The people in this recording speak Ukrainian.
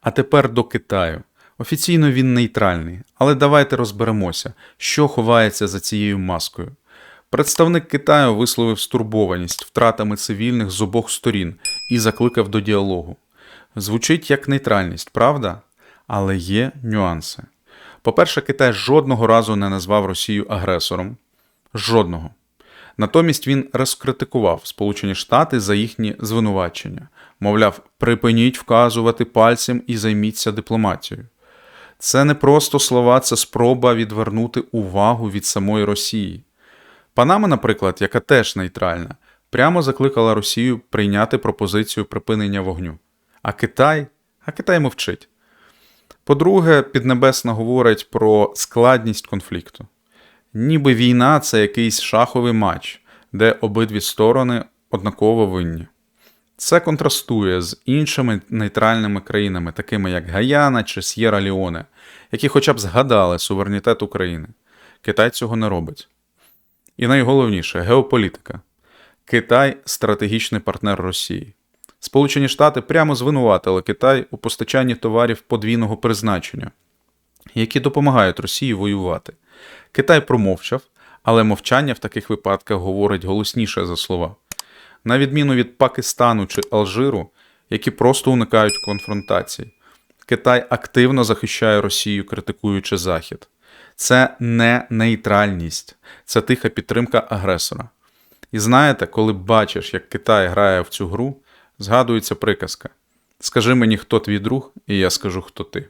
А тепер до Китаю. Офіційно він нейтральний, але давайте розберемося, що ховається за цією маскою. Представник Китаю висловив стурбованість втратами цивільних з обох сторін і закликав до діалогу. Звучить як нейтральність, правда? Але є нюанси. По-перше, Китай жодного разу не назвав Росію агресором. Жодного. Натомість він розкритикував Сполучені Штати за їхні звинувачення. Мовляв, припиніть вказувати пальцем і займіться дипломатією. Це не просто слова, це спроба відвернути увагу від самої Росії. Панама, наприклад, яка теж нейтральна, прямо закликала Росію прийняти пропозицію припинення вогню. А Китай? А Китай мовчить. По-друге, Піднебесна говорить про складність конфлікту. Ніби війна це якийсь шаховий матч, де обидві сторони однаково винні. Це контрастує з іншими нейтральними країнами, такими як Гаяна чи С'єра Ліоне, які хоча б згадали суверенітет України. Китай цього не робить. І найголовніше геополітика. Китай стратегічний партнер Росії. Сполучені Штати прямо звинуватили Китай у постачанні товарів подвійного призначення, які допомагають Росії воювати. Китай промовчав, але мовчання в таких випадках говорить голосніше за слова. На відміну від Пакистану чи Алжиру, які просто уникають конфронтацій. Китай активно захищає Росію, критикуючи Захід. Це не нейтральність, це тиха підтримка агресора. І знаєте, коли бачиш, як Китай грає в цю гру, згадується приказка: Скажи мені, хто твій друг, і я скажу, хто ти.